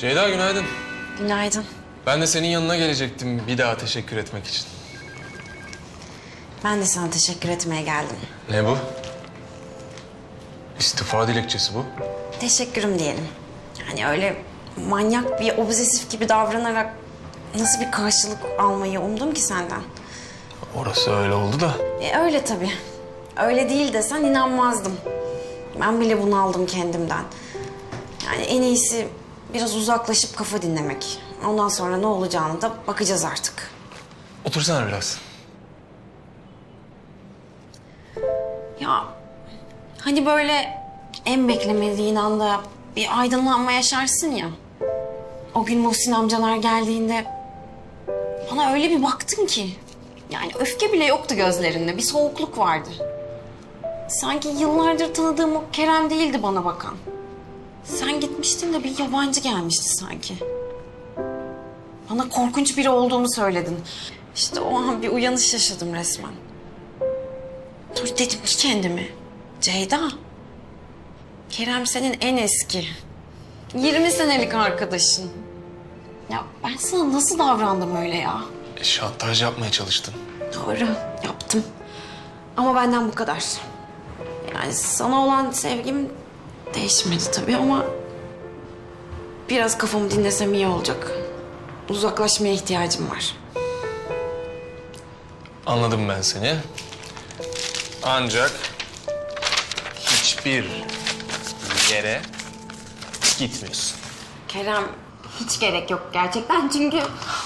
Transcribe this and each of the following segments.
Ceyda günaydın. Günaydın. Ben de senin yanına gelecektim bir daha teşekkür etmek için. Ben de sana teşekkür etmeye geldim. Ne bu? İstifa dilekçesi bu. Teşekkürüm diyelim. Yani öyle manyak bir obsesif gibi davranarak nasıl bir karşılık almayı umdum ki senden. Orası öyle oldu da. E öyle tabii. Öyle değil desen inanmazdım. Ben bile bunu aldım kendimden. Yani en iyisi biraz uzaklaşıp kafa dinlemek. Ondan sonra ne olacağını da bakacağız artık. Otursana biraz. Ya hani böyle en beklemediğin anda bir aydınlanma yaşarsın ya. O gün Muhsin amcalar geldiğinde bana öyle bir baktın ki. Yani öfke bile yoktu gözlerinde. Bir soğukluk vardı. Sanki yıllardır tanıdığım o Kerem değildi bana bakan. Sen gitmiştin de bir yabancı gelmişti sanki. Bana korkunç biri olduğumu söyledin. İşte o an bir uyanış yaşadım resmen. Dur dedim ki kendime. Ceyda. Kerem senin en eski. 20 senelik arkadaşın. Ya ben sana nasıl davrandım öyle ya? E, şantaj yapmaya çalıştın. Doğru yaptım. Ama benden bu kadar. Yani sana olan sevgim değişmedi tabii ama... ...biraz kafamı dinlesem iyi olacak. Uzaklaşmaya ihtiyacım var. Anladım ben seni. Ancak hiçbir yere gitmiyorsun. Kerem hiç gerek yok gerçekten çünkü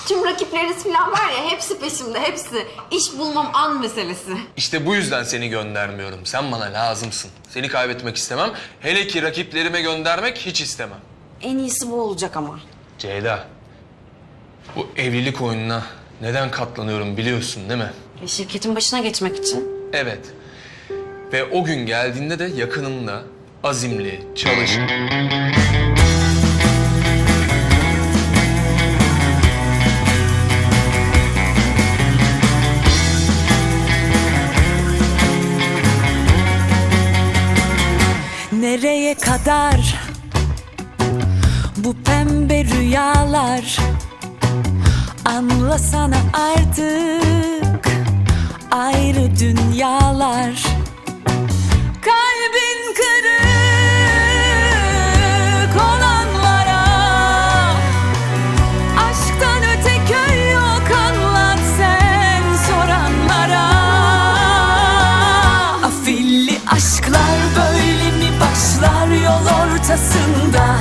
tüm rakipleriniz falan var ya hepsi peşimde hepsi. İş bulmam an meselesi. İşte bu yüzden seni göndermiyorum. Sen bana lazımsın. Seni kaybetmek istemem. Hele ki rakiplerime göndermek hiç istemem. En iyisi bu olacak ama. Ceyda, bu evlilik oyununa neden katlanıyorum biliyorsun değil mi? E, şirketin başına geçmek için. Evet. Ve o gün geldiğinde de yakınımda azimli, çalışkan... Nereye kadar? Bu pembe rüyalar Anlasana artık ayrı dünyalar. Kalbin kırık olanlara Aşktan öte yok anlat sen soranlara. Afilli aşklar böyle ortasında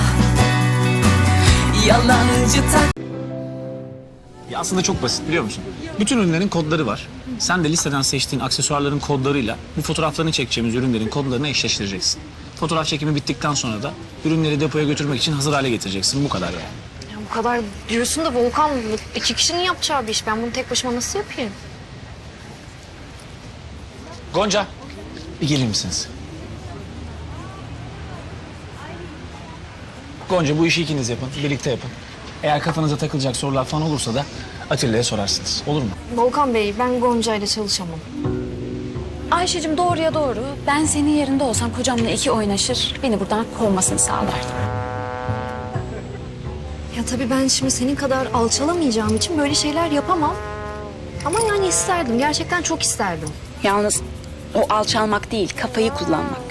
Yalancı tak Ya aslında çok basit biliyor musun? Bütün ürünlerin kodları var. Sen de listeden seçtiğin aksesuarların kodlarıyla bu fotoğraflarını çekeceğimiz ürünlerin kodlarını eşleştireceksin. Fotoğraf çekimi bittikten sonra da ürünleri depoya götürmek için hazır hale getireceksin. Bu kadar yani. Ya bu kadar diyorsun da Volkan bu iki kişinin yapacağı bir iş. Ben bunu tek başıma nasıl yapayım? Gonca, bir gelir misiniz? Gonca bu işi ikiniz yapın, birlikte yapın. Eğer kafanıza takılacak sorular falan olursa da Atilla'ya sorarsınız. Olur mu? Volkan Bey ben Gonca ile çalışamam. Ayşe'cim doğruya doğru. Ben senin yerinde olsam kocamla iki oynaşır, beni buradan kovmasını sağlardım. Ya tabii ben şimdi senin kadar alçalamayacağım için böyle şeyler yapamam. Ama yani isterdim. Gerçekten çok isterdim. Yalnız o alçalmak değil, kafayı kullanmak.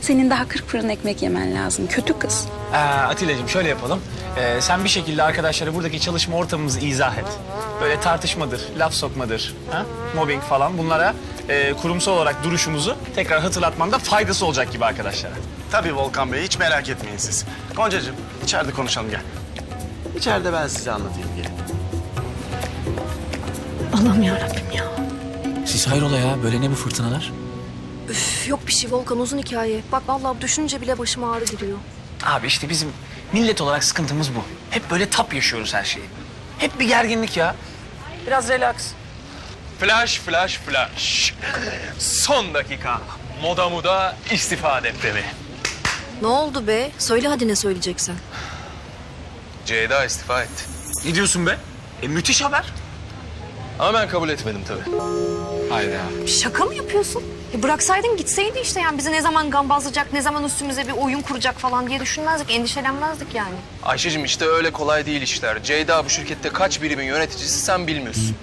Senin daha kırk fırın ekmek yemen lazım. Kötü kız. Ee, Atilla'cığım şöyle yapalım. Ee, sen bir şekilde arkadaşlara buradaki çalışma ortamımızı izah et. Böyle tartışmadır, laf sokmadır, ha? mobbing falan bunlara e, kurumsal olarak duruşumuzu tekrar hatırlatmanda faydası olacak gibi arkadaşlara. Tabii Volkan Bey hiç merak etmeyin siz. Goncacığım içeride konuşalım gel. İçeride ben size anlatayım gelin. Allah'ım yarabbim ya. Siz hayrola ya böyle ne bu fırtınalar? Üf, yok bir şey Volkan uzun hikaye. Bak vallahi düşününce bile başıma ağrı giriyor. Abi işte bizim millet olarak sıkıntımız bu. Hep böyle tap yaşıyoruz her şeyi. Hep bir gerginlik ya. Biraz relax. Flash, flash, flash. Son dakika. Moda muda istifa depremi. Ne oldu be? Söyle hadi ne söyleyeceksen. Ceyda istifa etti. Ne diyorsun be? E müthiş haber. Ama ben kabul etmedim tabii. Hayda. Şaka mı yapıyorsun? Ya bıraksaydın gitseydi işte yani bizi ne zaman gambazlayacak, ne zaman üstümüze bir oyun kuracak falan diye düşünmezdik, endişelenmezdik yani. Ayşe'cim işte öyle kolay değil işler. Ceyda bu şirkette kaç birimin yöneticisi sen bilmiyorsun.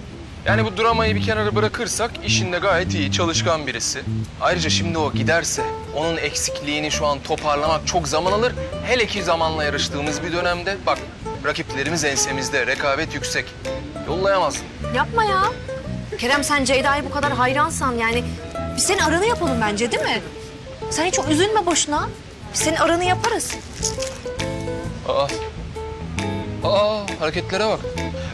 Yani bu dramayı bir kenara bırakırsak işinde gayet iyi, çalışkan birisi. Ayrıca şimdi o giderse onun eksikliğini şu an toparlamak çok zaman alır. Hele ki zamanla yarıştığımız bir dönemde bak rakiplerimiz ensemizde, rekabet yüksek. Yollayamazsın. Yapma ya. Kerem sen Ceyda'ya bu kadar hayransan yani biz senin aranı yapalım bence değil mi? Sen hiç üzülme boşuna. Biz senin aranı yaparız. Aa. Aa hareketlere bak.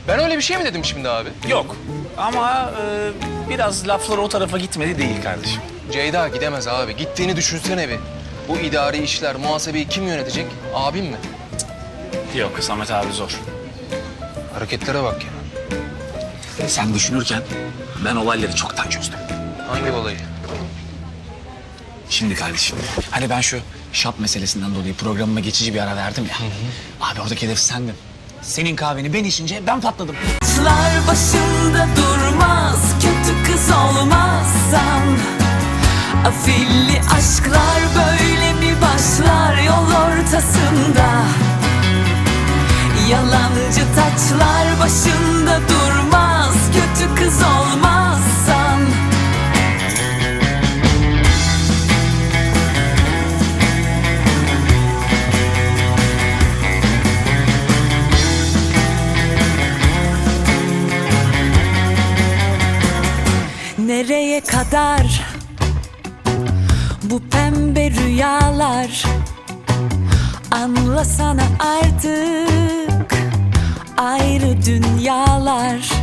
Ben öyle bir şey mi dedim şimdi abi? Yok ama e, biraz laflar o tarafa gitmedi değil kardeşim. Ceyda gidemez abi. Gittiğini düşünsene bir. Bu idari işler, muhasebeyi kim yönetecek? Abim mi? Yok Samet abi zor. Hareketlere bak ya. Sen düşünürken ben olayları çoktan çözdüm. Hangi olayı? Şimdi kardeşim, hani ben şu şap meselesinden dolayı programıma geçici bir ara verdim ya. Abi oradaki hedef sendin. Senin kahveni ben içince ben patladım. Taçlar başında durmaz Kötü kız olmazsan Afilli aşklar böyle mi başlar yol ortasında Yalancı taçlar başında durmaz Kötü kız olmazsan kadar. Bu pembe rüyalar Anlasana artık. Ayrı dünyalar